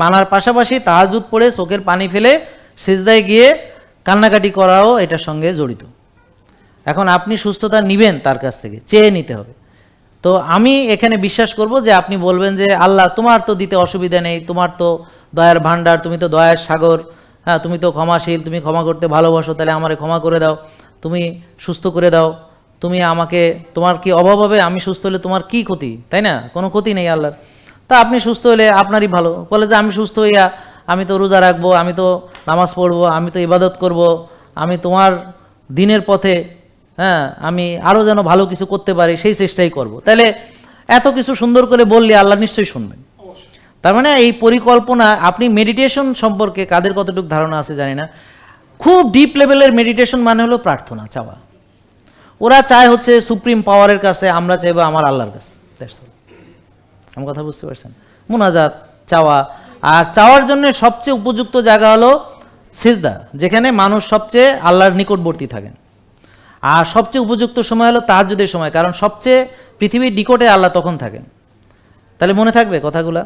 মানার পাশাপাশি তাহাজুদ পড়ে চোখের পানি ফেলে সিজদায় গিয়ে কান্নাকাটি করাও এটার সঙ্গে জড়িত। এখন আপনি সুস্থতা নিবেন তার কাছ থেকে, চেয়ে নিতে হবে। তো আমি এখানে বিশ্বাস করব যে আপনি বলবেন যে, আল্লাহ, তোমার তো দিতে অসুবিধা নেই, তোমার তো দয়ার ভাণ্ডার, তুমি তো দয়ার সাগর হ্যাঁ তুমি তো ক্ষমাশীল, তুমি ক্ষমা করতে ভালোবাসো, তাহলে আমারে ক্ষমা করে দাও, তুমি সুস্থ করে দাও, তুমি আমাকে, তোমার কি অভাব হবে, আমি সুস্থ হলে তোমার কি ক্ষতি? তাই না? কোনো ক্ষতি নেই আল্লাহর। তা আপনি সুস্থ হলে আপনারই ভালো বলে যে আমি সুস্থ হইয়া, আমি তো রোজা রাখব, আমি তো নামাজ পড়ব, আমি তো ইবাদত করব, আমি তোমার দিনের পথে হ্যাঁ আমি আরও যেন ভালো কিছু করতে পারি, সেই চেষ্টাই করব। তাহলে এত কিছু সুন্দর করে বললে আল্লাহ নিশ্চয়ই শুনবেন তার মানে এই পরিকল্পনা, আপনি মেডিটেশন সম্পর্কে কাদের কতটুকু ধারণা আছে জানি না খুব ডিপ লেভেলের মেডিটেশন মানে হলো প্রার্থনা, চাওয়া ওরা চায় হচ্ছে সুপ্রিম পাওয়ারের কাছে, আমরা চাইব আমার আল্লাহর কাছে, That's all. আমার কথা বুঝতে পারছেন? মোনাজাত, চাওয়া। আর চাওয়ার জন্য সবচেয়ে উপযুক্ত জায়গা হলো সিজদা, যেখানে মানুষ সবচেয়ে আল্লাহর নিকটবর্তী থাকেন। আর সবচেয়ে উপযুক্ত সময় হলো তাহাজুদের সময়, কারণ সবচেয়ে পৃথিবীর নিকটে আল্লাহ তখন থাকেন। তাহলে মনে থাকবে কথাগুলা?